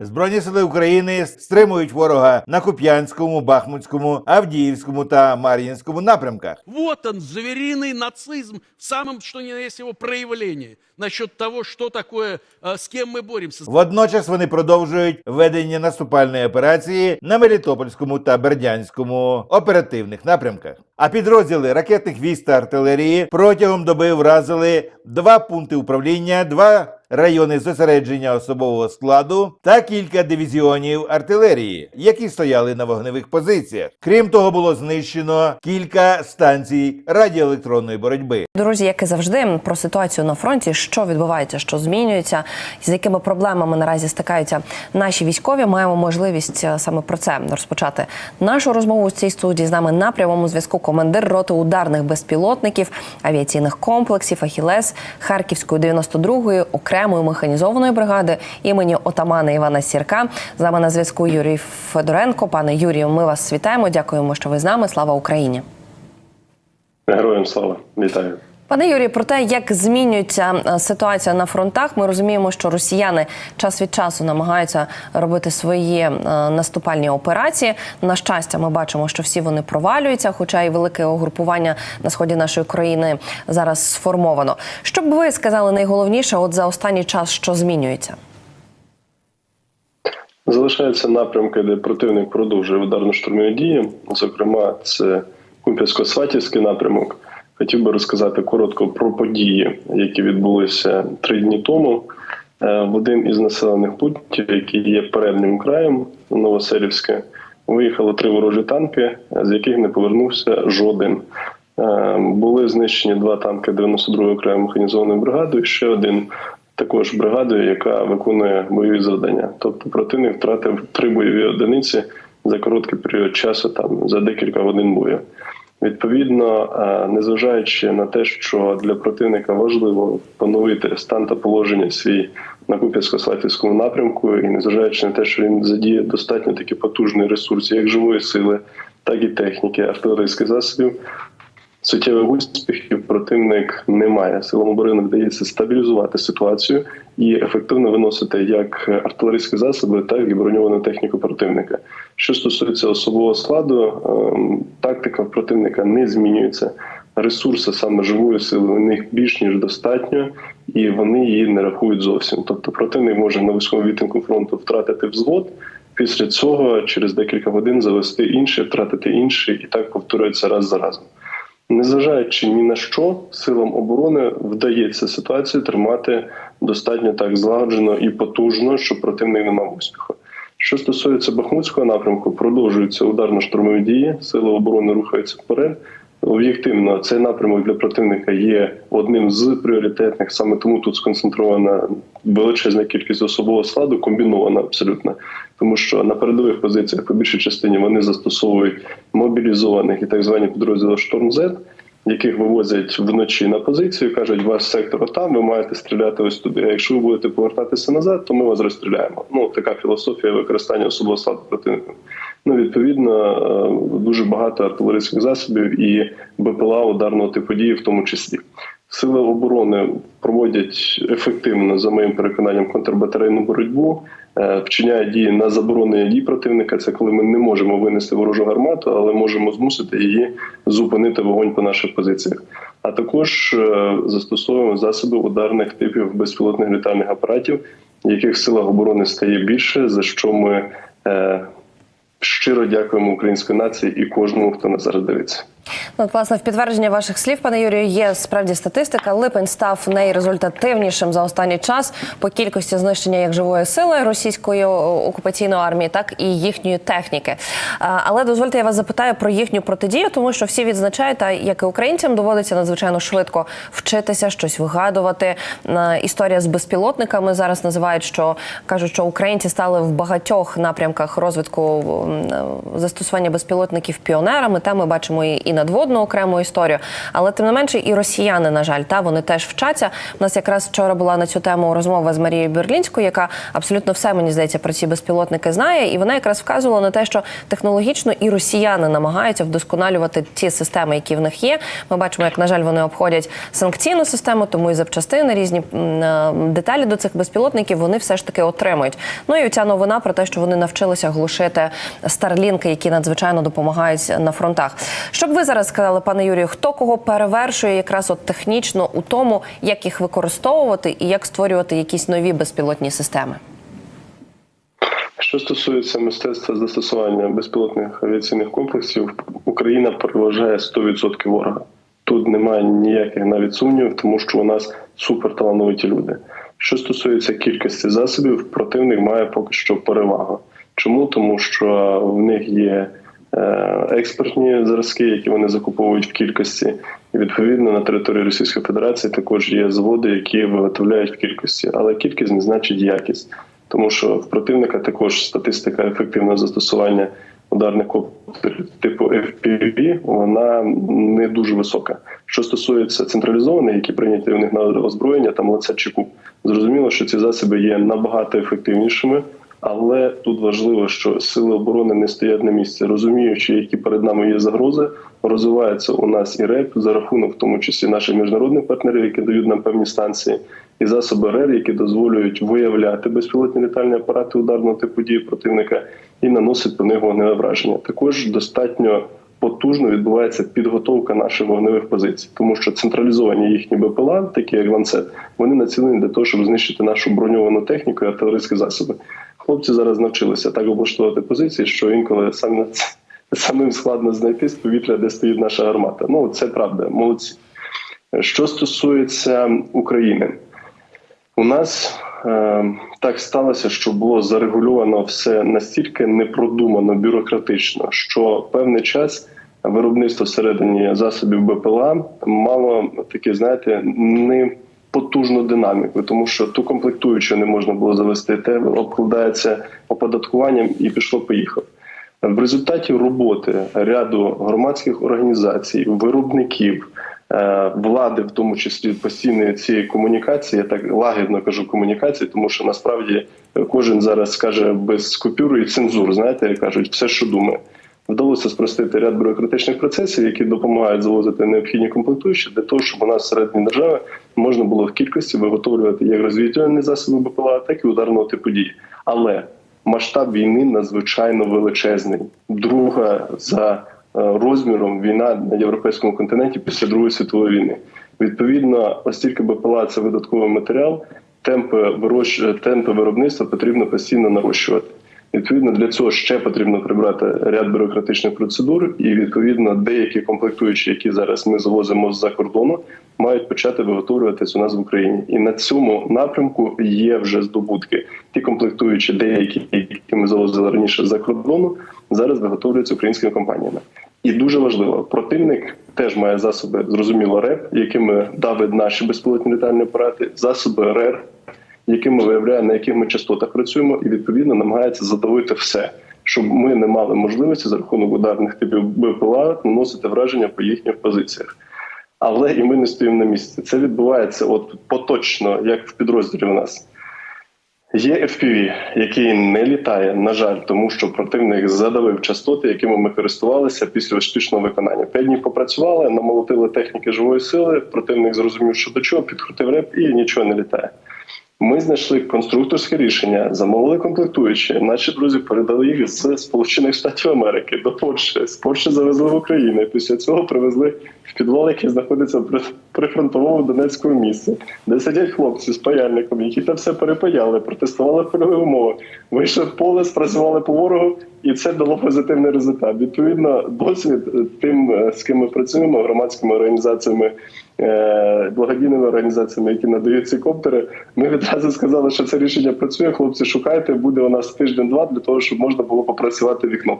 Збройні сили України стримують ворога на Куп'янському, Бахмутському, Авдіївському та Мар'їнському напрямках. Вот он, звериный нацизм в самом, что ни на есть его проявлении. Насчет того, что такое, э, с кем мы боремся. Водночас вони продовжують ведення наступальної операції на Мелітопольському та Бердянському оперативних напрямках. А підрозділи ракетних військ та артилерії протягом доби вразили два пункти управління, два райони зосередження особового складу та кілька дивізіонів артилерії, які стояли на вогневих позиціях. Крім того, було знищено кілька станцій радіоелектронної боротьби. Друзі, як і завжди, про ситуацію на фронті, що відбувається, що змінюється, з якими проблемами наразі стикаються наші військові. Маємо можливість е, саме про це розпочати нашу розмову з цієї студії. З нами на прямому зв'язку командир роти ударних безпілотників авіаційних комплексів Ахілес Харківської 92-ї окремої механізованої бригади імені отамана Івана Сірка. З нами на зв'язку Юрій Федоренко. Пане Юрію, ми вас вітаємо. Дякуємо, що ви з нами. Слава Україні. Героям слава, вітаю. Пане Юрію, про те, як змінюється е, ситуація на фронтах, ми розуміємо, що росіяни час від часу намагаються робити свої е, наступальні операції. На щастя, ми бачимо, що всі вони провалюються, хоча і велике угрупування на сході нашої країни зараз сформовано. Що б ви сказали найголовніше, от за останній час, що змінюється? Залишаються напрямки, де противник продовжує ударно-штурмові дії. Зокрема, це Куп'янсько-Сватівський напрямок. Хотів би розказати коротко про події, які відбулися три дні тому. Е, В один із населених пунктів, який є переднім краєм Новоселівське, виїхало три ворожі танки, з яких не повернувся жоден. Е, Були знищені два танки 92-ї окремої механізованої бригади, ще один також бригадою, яка виконує бойові завдання. Тобто противник втратив три бойові одиниці за короткий період часу, там за декілька годин бою. Відповідно, е, незважаючи на те, що для противника важливо поновити стан та положення свій на Куп'янсько-Сватівському напрямку, і незважаючи на те, що він задіє достатньо такі потужний ресурс, як живої сили, так і техніки, артилерійських засобів, суттєвих успіхів противник не має. Силам оборони вдається стабілізувати ситуацію і ефективно виносити як артилерійські засоби, так і броньовану техніку противника. Що стосується особового складу, ем, тактика противника не змінюється. Ресурси саме живої сили у них більш ніж достатньо, і вони її не рахують зовсім. Тобто противник може на військовому відтинку фронту втратити взвод. Після цього через декілька годин завести інший, втратити інший, і так повторюється раз за разом. Незважаючи ні на що, силам оборони вдається ситуацію тримати достатньо так злагоджено і потужно, щоб противник не мав успіху. Що стосується Бахмутського напрямку, продовжуються ударно-штурмові дії, сили оборони рухаються вперед. Об'єктивно, цей напрямок для противника є одним з пріоритетних, саме тому тут сконцентрована величезна кількість особового складу, комбінована абсолютно, тому що на передових позиціях по більшій частині вони застосовують мобілізованих і так звані підрозділи «Шторм З», яких вивозять вночі на позицію, кажуть, ваш сектор там, ви маєте стріляти ось туди. А якщо ви будете повертатися назад, то ми вас розстріляємо. Ну така філософія використання особового складу противника. Ну, відповідно, е, дуже багато артилерійських засобів і БПЛА ударного типу дії, в тому числі. Сили оборони проводять ефективно, за моїм переконанням, контрбатарейну боротьбу, е, вчиняють дії на заборонення дій противника. Це коли ми не можемо винести ворожу гармату, але можемо змусити її зупинити вогонь по наших позиціях. А також е, застосовуємо засоби ударних типів безпілотних літальних апаратів, яких в силах оборони стає більше, за що ми е, щиро дякуємо українській нації і кожному, хто нас зараз дивиться. Ну, власне, в підтвердження ваших слів, пане Юрію, є справді статистика. Липень став найрезультативнішим за останній час по кількості знищення як живої сили російської окупаційної армії, так і їхньої техніки. Але дозвольте, я вас запитаю про їхню протидію, тому що всі відзначають, а як і українцям доводиться надзвичайно швидко вчитися, щось вигадувати. Історія з безпілотниками зараз називають, що кажуть, що українці стали в багатьох напрямках розвитку е, застосування безпілотників піонерами. Та ми бачимо і надводну окрему історію. Але тим не менше, і росіяни, на жаль, та вони теж вчаться. У нас якраз вчора була на цю тему розмова з Марією Берлінською, яка абсолютно все мені здається про ці безпілотники знає, і вона якраз вказувала на те, що технологічно і росіяни намагаються вдосконалювати ті системи, які в них є. Ми бачимо, як на жаль, вони обходять санкційну систему, тому і запчастини різні е, деталі до цих безпілотників вони все ж таки отримують. Ну і ця новина про те, що вони навчилися глушити старлінки, які надзвичайно допомагають на фронтах. Що б ви зараз сказали, пане Юрію, хто кого перевершує якраз от технічно у тому, як їх використовувати і як створювати якісь нові безпілотні системи? Що стосується мистецтва застосування безпілотних авіаційних комплексів, Україна переважає 100% ворога. Тут немає ніяких навіть сумнівів, тому що у нас суперталановиті люди. Що стосується кількості засобів, противник має поки що перевагу. Чому? Тому що в них є експортні зразки, які вони закуповують в кількості. І відповідно на території Російської Федерації також є заводи, які виготовляють в кількості, але кількість не значить якість тому що в противника також статистика ефективного застосування ударних коптерів типу FPV, вона не дуже висока. Що стосується централізованих, які прийняті у них на озброєння, там лице чеку. Зрозуміло, що ці засоби є набагато ефективнішими. Але тут важливо, що сили оборони не стоять на місці, розуміючи, які перед нами є загрози, розвивається у нас і РЕП за рахунок, в тому числі наших міжнародних партнерів, які дають нам певні станції, і засоби РЕР, які дозволюють виявляти безпілотні літальні апарати ударного типу дії противника і наносить по них вогневе враження. Також достатньо потужно відбувається підготовка наших вогневих позицій, тому що централізовані їхні БПЛА, такі як ланцет, вони націлені для того, щоб знищити нашу броньовану техніку і артилерійські засоби. Хлопці зараз навчилися так облаштувати позиції, що інколи саме самим складно знайти з повітря, де стоїть наша гармата. Ну це правда, молодці. Що стосується України, у нас так сталося, що було зарегульовано все настільки непродумано, бюрократично, що певний час виробництво всередині засобів БПЛА мало таке, знаєте, не потужну динаміку, тому що ту комплектуючу не можна було завести, те обкладається оподаткуванням і пішло поїхав. В результаті роботи ряду громадських організацій, виробників, влади, в тому числі постійної цієї комунікації, я так лагідно кажу комунікації, тому що насправді кожен зараз скаже без купюри і цензур, знаєте, як кажуть, все, що думає. Вдалося спростити ряд бюрократичних процесів, які допомагають завозити необхідні комплектуючі для того, щоб у нас всередині держави можна було в кількості виготовлювати як розвідувальні засоби БПЛА, так і ударного типу дій. Але масштаб війни надзвичайно величезний. Друга за е, розміром війна на європейському континенті після Другої світової війни. Відповідно, оскільки БПЛА це видатковий матеріал, темпи вирощ... темпи виробництва потрібно постійно нарощувати. Відповідно, для цього ще потрібно прибрати ряд бюрократичних процедур, і відповідно деякі комплектуючі, які зараз ми завозимо з-за кордону, мають почати виготовлюватись у нас в Україні. І на цьому напрямку є вже здобутки. Ті комплектуючі, деякі, які ми завозили раніше з-за кордону, зараз виготовлюються українськими компаніями. І дуже важливо, противник теж має засоби зрозуміло РЕП, якими давить наші безпілотні літальні апарати, засоби РЕР, якими виявляє, на яких ми частотах працюємо, і відповідно намагається задавити все, щоб ми не мали можливості за рахунок ударних типів БПЛА наносити враження по їхніх позиціях. Але і ми не стоїмо на місці. Це відбувається от поточно, як в підрозділі у нас. Є FPV, який не літає, на жаль, тому що противник задавив частоти, якими ми користувалися після успішного виконання. П'ять днів попрацювали, намолотили техніки живої сили. Противник зрозумів, що до чого, підкрутив реп і нічого не літає. Ми знайшли конструкторське рішення, замовили комплектуючі. Наші друзі передали їх з Сполучених Штатів Америки до Польщі. З Польщі завезли в Україну. Після цього привезли в підвал, який знаходиться при прифронтовому Донецькому місці, де сидять хлопці з паяльником, які там все перепаяли, протестували польові умови. Вийшли в поле, спрацювали по ворогу, і це дало позитивний результат. Відповідно, досвід е, тим, е, з ким ми працюємо, громадськими організаціями. Е, Благодійними організаціями, які надають ці коптери, ми відразу сказали, що це рішення працює. Хлопці, шукайте, буде у нас тиждень-два для того, щоб можна було попрацювати вікно.